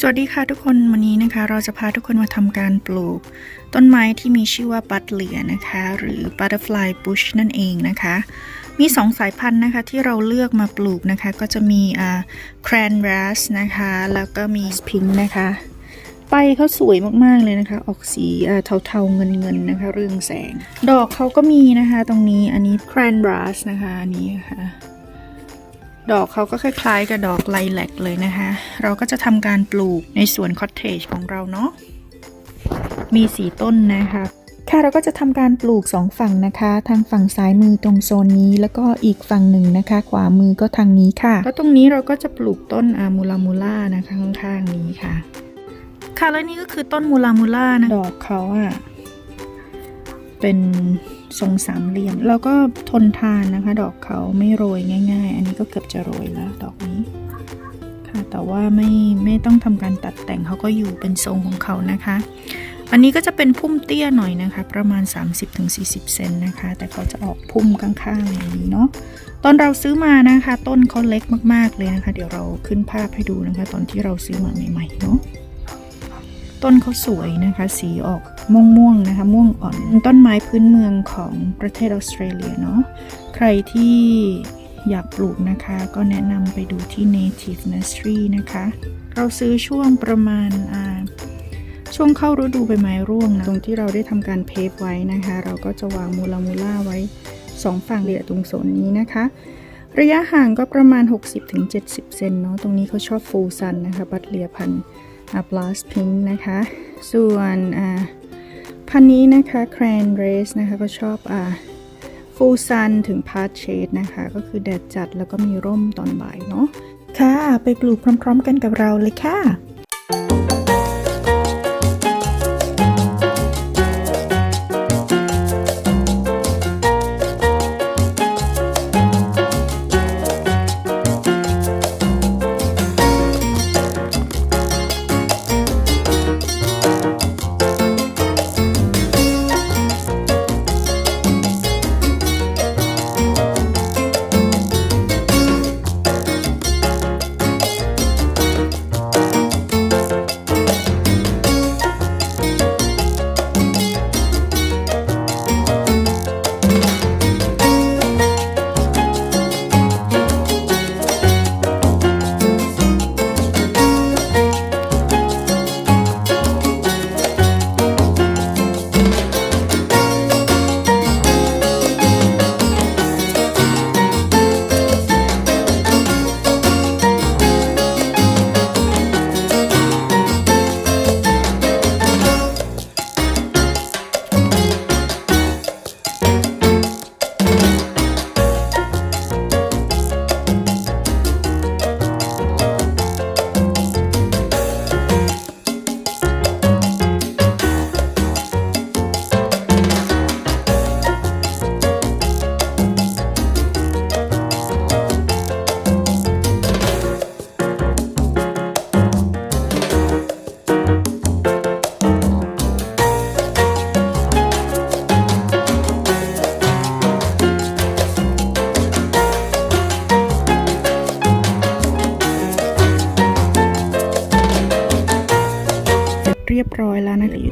สวัสดีค่ะทุกคนวันนี้นะคะ เราจะพาทุกคนมาทำการปลูก ต้นไม้ที่มีชื่อว่าบัตเลียนะคะ หรือ butterfly bush นั่นเองนะคะ มีสองสายพันธุ์นะคะที่เราเลือกมาปลูกนะคะ ก็จะมีอ่า cranberries นะคะ แล้วก็มี pink นะคะใบเขาสวยมากๆเลยนะคะ ออกสีเทาๆเงินๆนะคะ เรืองแสง ดอกเขาก็มีนะคะ ตรงนี้อันนี้ cranberries นะคะอันนี้ค่ะ ดอกเขาก็คล้ายๆกับดอกไลแลกเลยนะคะ เราก็จะทำการปลูกในสวนคอตเทจของเราเนาะ มีสีต้นนะคะค่ะเราก็จะทำการปลูกสองฝั่งนะคะ ทางฝั่งซ้ายมือตรงโซนนี้ แล้วก็อีกฝั่งหนึ่งนะคะ ขวามือก็ทางนี้ค่ะ ก็ตรงนี้เราก็จะปลูกต้นอามูลามูล่านะคะข้างๆนี้ค่ะ ค่ะแล้วนี่ก็คือต้นมูลามูล่านะดอกเขาอะเป็น ทรงสามเหลี่ยม แล้วก็ทนทานนะคะ ดอกเขาไม่โรยง่าย ๆ อันนี้ก็เกือบจะโรยแล้วดอกนี้ค่ะแต่ว่าไม่ไม่ต้องทำการตัดแต่งเขาก็อยู่เป็นทรงของเขานะคะ อันนี้ก็จะเป็นพุ่มเตี้ยหน่อยนะคะ ประมาณ 30-40 เซนนะคะ แต่เขาจะออกพุ่มข้างๆอย่างนี้เนาะตอนเราซื้อมานะคะ ต้นเขาเล็กมากๆเลยนะคะ เดี๋ยวเราขึ้นภาพให้ดูนะคะ ตอนที่เราซื้อมาใหม่ๆเนาะ ต้นเขาสวยนะคะ สีออกม่วงม่วงๆนะคะ ม่วงอ่อน ต้นไม้พื้นเมืองของประเทศออสเตรเลียเนาะ ใครที่อยากปลูกนะคะ ก็แนะนำไปดูที่ Native Nursery นะคะ เราซื้อช่วงประมาณอ่าช่วงเข้าฤดูใบไม้ร่วงนะตรงที่เราได้ทำการเพฟไว้นะคะ เราก็จะวางมูลามูล่าไว้สองฝั่งเหลี่ยตรงโซนนี้นะคะ ระยะห่างก็ประมาณ 60-70 เซนเนาะตรงนี้เขาชอบฟูซันนะคะ บัตเลียพันธุ์ อ่า blast pink นะคะ ส่วนอ่าพันนี้นะคะ cran race นะคะ ก็ชอบอ่า full sun ถึง part shade นะคะ ก็คือแดดจัดแล้วก็มีร่มตอนบ่ายเนาะค่ะ ไปปลูกพร้อมๆกันกับเราเลยค่ะ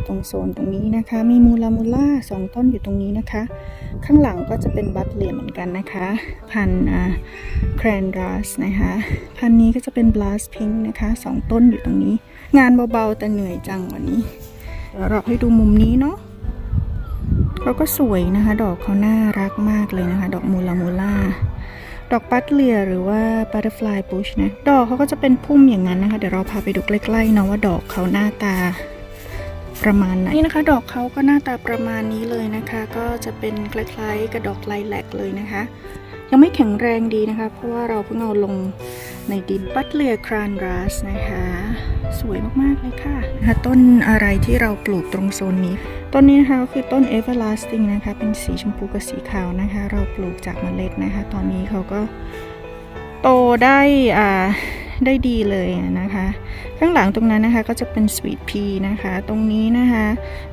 ตรงโซนตรงนี้นะคะ มีมูลามูล่าสองต้นอยู่ตรงนี้นะคะ ข้างหลังก็จะเป็นบัตเลียเหมือนกันนะคะ พันอ่าแครนดัสนะคะ พันนี้ก็จะเป็นบลัสพิงค์นะคะสองต้นอยู่ตรงนี้ งานเบาๆ แต่เหนื่อยจังวันนี้เดี๋ยวเราให้ดูมุมนี้เนาะเขาก็สวยนะคะ ดอกเขาน่ารักมากเลยนะคะ ดอกมูลามูล่าดอกปัตเลียหรือว่า butterfly bush นะ ดอกเขาก็จะเป็นพุ่มอย่างนั้นนะคะ เดี๋ยวเราพาไปดูใกล้ๆเนาะว่าดอกเขาหน้าตา ประมาณไหนนี่นะคะ ดอกเขาก็หน้าตาประมาณนี้เลยนะคะ ก็จะเป็นคล้ายๆกับดอกไลแลกเลยนะคะ ยังไม่แข็งแรงดีนะคะ เพราะว่าเราเพิ่งเอาลงในดินบัตเลียครานรัสนะคะ สวยมากๆเลยค่ะนะคะต้นอะไรที่เราปลูกตรงโซนนี้ ต้นนี้นะคะก็คือต้น everlasting นะคะ เป็นสีชมพูกับสีขาวนะคะ เราปลูกจากเมล็ดนะคะ ตอนนี้เขาก็โตได้อ่า ได้ดีเลยนะคะ ข้างหลังตรงนั้นนะคะก็จะเป็น sweet pea นะคะ ตรงนี้นะคะ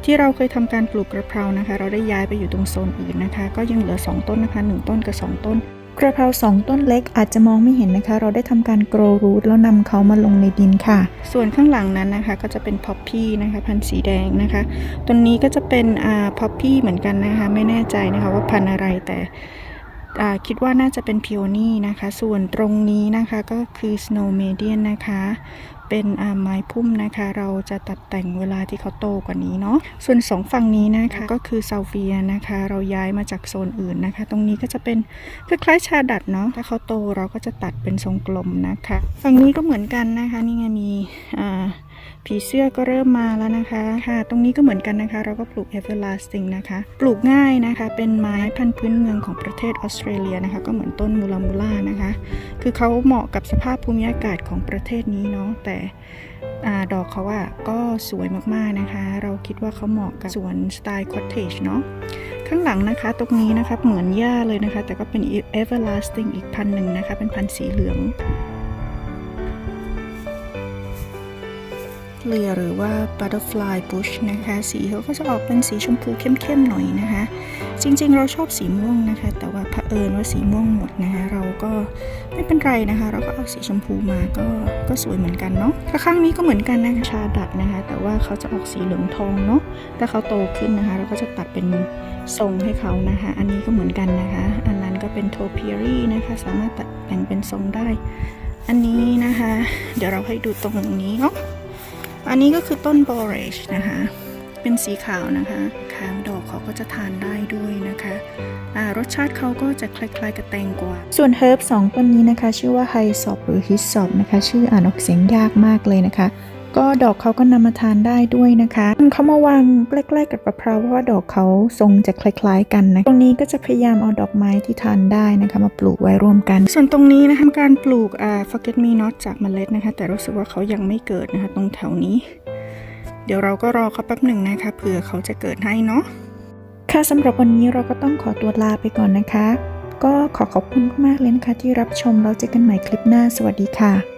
ที่เราเคยทำการปลูกกระเพรานะคะ เราได้ย้ายไปอยู่ตรงโซนอื่นนะคะ ก็ยังเหลือ 2 ต้นนะคะ 1 ต้นกับ 2 ต้นกระเพราสองต้นเล็กอาจจะมองไม่เห็นนะคะ เราได้ทำการโกรรูทแล้วนำเขามาลงในดินค่ะ ส่วนข้างหลังนั้นนะคะ ก็จะเป็นพ็อปปี้นะคะ พันธุ์สีแดงนะคะต้นนี้ก็จะเป็นอ่าพ็อปปี้เหมือนกันนะคะ ไม่แน่ใจนะคะว่าพันธุ์อะไรแต่ คิดว่าน่าจะเป็นพิโอนี่นะคะ ส่วนตรงนี้นะคะก็คือ snow median นะคะ เป็นอ่าไม้พุ่มนะคะ เราจะตัดแต่งเวลาที่เขาโตกว่านี้เนาะ ส่วนสองฝั่งนี้นะคะก็คือซาเฟียนะคะ เราย้ายมาจากโซนอื่นนะคะ ตรงนี้ก็จะเป็นคล้ายๆชาดัดเนาะ ถ้าเขาโตเราก็จะตัดเป็นทรงกลมนะคะ ฝั่งนี้ก็เหมือนกันนะคะ นี่ไงมีอ่า ผีเสื้อก็เริ่มมาแล้วนะคะค่ะ ตรงนี้ก็เหมือนกันนะคะ เราก็ปลูก everlasting นะคะ ปลูกง่ายนะคะ เป็นไม้พันธุ์พื้นเมืองของประเทศออสเตรเลียนะคะ ก็เหมือนต้นมูลามูล่านะคะ คือเขาเหมาะกับสภาพภูมิอากาศของประเทศนี้เนาะแต่อดอกเขาอะก็สวยมากๆนะคะ เราคิดว่าเขาเหมาะกับสวนสไตล์คอตเทจเนาะข้างหลังนะคะ ตรงนี้นะคะเหมือนหญ้าเลยนะคะ แต่ก็เป็น everlasting อีกพันหนึ่งนะคะ เป็นพันสีเหลือง เลียหรือว่า butterfly bush นะคะ สีเขาก็จะออกเป็นสีชมพูเข้มๆหน่อยนะคะ จริงๆเราชอบสีม่วงนะคะ แต่ว่าเผอิญว่าสีม่วงหมดนะคะ เราก็ไม่เป็นไรนะคะ เราก็เอาสีชมพูมาก็ก็สวยเหมือนกันเนาะข้างนี้ก็เหมือนกันนะคะชาดัดนะคะ แต่ว่าเขาจะออกสีเหลืองทองเนาะถ้าเขาโตขึ้นนะคะ เราก็จะตัดเป็นทรงให้เขานะคะ อันนี้ก็เหมือนกันนะคะ อันนั้นก็เป็นโทเพียรี่นะคะ สามารถตัดแต่งเป็นทรงได้ อันนี้นะคะ เดี๋ยวเราให้ดูตรงนี้เนาะ อันนี้ก็คือต้นบอเรชนะคะ เป็นสีขาวนะคะขางดอกเขาก็จะทานได้ด้วยนะคะอ่ารสชาติเขาก็จะคล้ายๆกับแตงกวา ส่วนเฮิร์บสองต้นนี้นะคะ ชื่อว่าไฮซอบหรือฮิสซอบนะคะ ชื่ออ่านออกเสียงยากมากเลยนะคะ ก็ดอกเขาก็นำมาทานได้ด้วยนะคะเขามาวางใกล้ๆกับมะพร้าวเพราะว่าดอกเขาทรงจะคล้าย ๆ กันนะตรงนี้ก็จะพยายามเอาดอกไม้ที่ทานได้นะคะ มาปลูกไว้ร่วมกัน ส่วนตรงนี้นะคะการปลูกอ่า forget me not จากเมล็ดนะคะ แต่รู้สึกว่าเขายังไม่เกิดนะคะ ตรงแถวนี้ เดี๋ยวเราก็รอเขาแป๊บหนึ่งนะคะเผื่อเขาจะเกิดให้เนาะค่ะสำหรับวันนี้เราก็ต้องขอตัวลาไปก่อนนะคะ ก็ขอขอบคุณมากๆเลยนะคะที่รับชมเราเจอกันใหม่คลิปหน้าสวัสดีค่ะ